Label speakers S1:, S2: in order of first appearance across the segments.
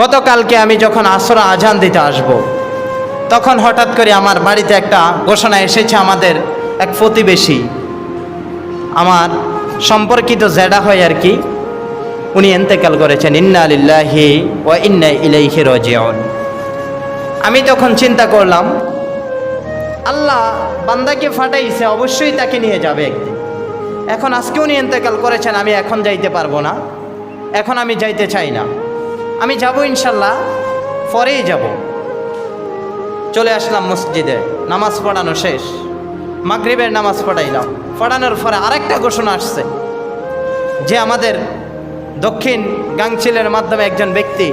S1: গতকালকে আমি যখন আসর আজান দিতে আসব। তখন হঠাৎ করে আমার বাড়িতে একটা ঘোষণা এসেছে আমাদের এক প্রতিবেশী। আমার সম্পর্কিত জেডা হয় আর কি, উনি এন্তেকাল করেছেন। ইন্না আলিল্লাহি ও ইন্না ইলাইহি রাজিউন। আমি তখন চিন্তা করলাম, আল্লাহ বান্দাকে ফাটাইছে, অবশ্যই তাকে নিয়ে যাবে একদিন। এখন আজকে উনি এন্তেকাল করেছেন, আমি এখন যাইতে পারব না। এখন আমি যাইতে চাই না। আমি যাব ইনশাল্লাহ, পরেই যাব। চলে আসলাম মসজিদে, নামাজ পড়ানো শেষ। মাগরিবের নামাজ পড়াইলাম। পড়ানোর পরে আরেকটা ঘোষণা আসছে, যে আমাদের দক্ষিণ গাংচিলের মাধ্যমে একজন ব্যক্তি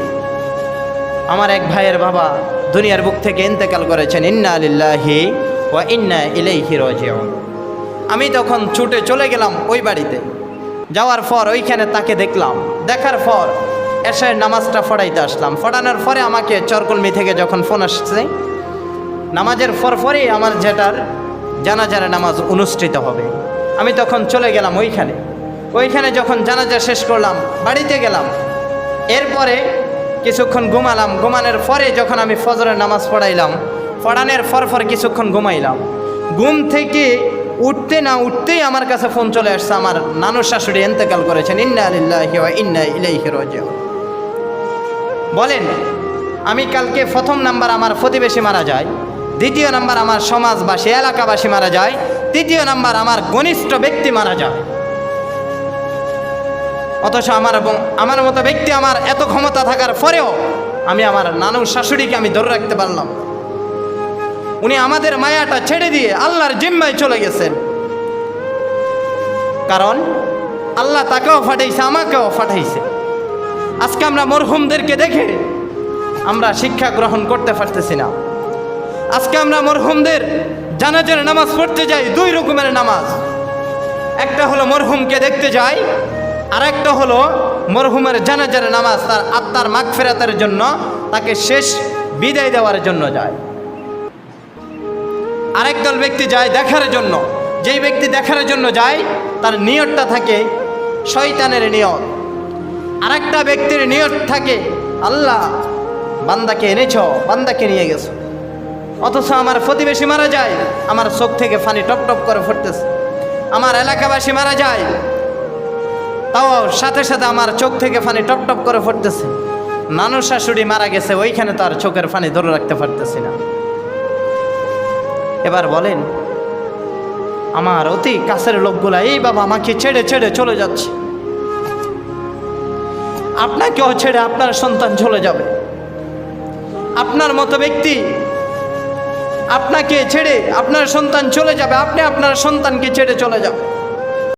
S1: আমার এক ভাইয়ের বাবা দুনিয়ার বুক থেকে ইন্তেকাল করেছেন, ইন্না আলিল্লাহি ওয়া ইন্না ইলাইহি রাজিউন। আমি তখন ছুটে চলে গেলাম ওই বাড়িতে। যাওয়ার পর ওইখানে তাকে দেখলাম। দেখার পর এসের নামাজটা ফড়াইতে আসলাম। ফড়ানোর পরে আমাকে চরকলমি থেকে যখন ফোন আসছে, নামাজের পর পরেই আমার যেটার জানাজার নামাজ অনুষ্ঠিত হবে। আমি তখন চলে গেলাম ওইখানে। ওইখানে যখন জানাজা শেষ করলাম, বাড়িতে গেলাম। এরপরে কিছুক্ষণ ঘুমালাম। ঘুমানোর পরে যখন আমি ফজরের নামাজ পড়াইলাম, পড়ানোর পর পর কিছুক্ষণ ঘুমাইলাম। ঘুম থেকে উঠতে না উঠতেই আমার কাছে ফোন চলে আসছে। আমার নানু শাশুড়ি এন্তেকাল করেছেন। ইন্না আলিল্লাহি ইন্না ইলাইহি রাজিউন। বলেন, আমি কালকে প্রথম নাম্বার আমার প্রতিবেশী মারা যায়, দ্বিতীয় নাম্বার আমার সমাজবাসী এলাকাবাসী মারা যায়, তৃতীয় নাম্বার আমার ঘনিষ্ঠ ব্যক্তি মারা যায়। অথচ আমার আমার মতো ব্যক্তি আমার এত ক্ষমতা থাকার পরেও আমি আমার নানু শাশুড়িকে আমি ধরে রাখতে পারলাম। উনি আমাদের মায়াটা ছেড়ে দিয়ে আল্লাহর জিম্মায় চলে গেছেন। কারণ আল্লাহ তাকেও ফাটাইছে, আমাকেও ফাটাইছে। আজকে আমরা মরহুমদেরকে দেখে আমরা শিক্ষা গ্রহণ করতে পারতেছি না। আজকে আমরা মরহুমদের জানাজার নামাজ পড়তে যাই, দুই রকমের নামাজ। একটা হলো মরহুমকে দেখতে যাই আর একটা হলো মরহুমের জানাজার নামাজ তার আত্মার মাগ ফেরাতের জন্য তাকে শেষ বিদায় দেওয়ার জন্য যায়। আরেক দল ব্যক্তি যায় দেখার জন্য। যেই ব্যক্তি দেখার জন্য যায়, তার নিয়তটা থাকে শয়তানের নিয়ত। আরেকটা ব্যক্তির নিয়ত থাকে, আল্লাহ, বান্দাকে এনেছ, বান্দাকে নিয়ে গেছো। অথচ আমার প্রতিবেশী মারা যায়, আমার চোখ থেকে ফানি টপ টপ করে ফুটতেছে। আমার এলাকাবাসী মারা যায়, তাও সাথে সাথে আমার চোখ থেকে ফানি টপ টপ করে ফুটতেছে। নানু শাশুড়ি মারা গেছে, ওইখানে তার চোখের ফানি ধরে রাখতে পারতেছি না। এবার বলেন, আমার অতি কাছের লোকগুলা, এই বাবা আমাকে ছেড়ে ছেড়ে চলে যাচ্ছে। আপনাকেও ছেড়ে আপনার সন্তান চলে যাবে। আপনার মতো ব্যক্তি আপনাকে ছেড়ে আপনার সন্তান চলে যাবে, আপনি আপনার সন্তানকে ছেড়ে চলে যাবে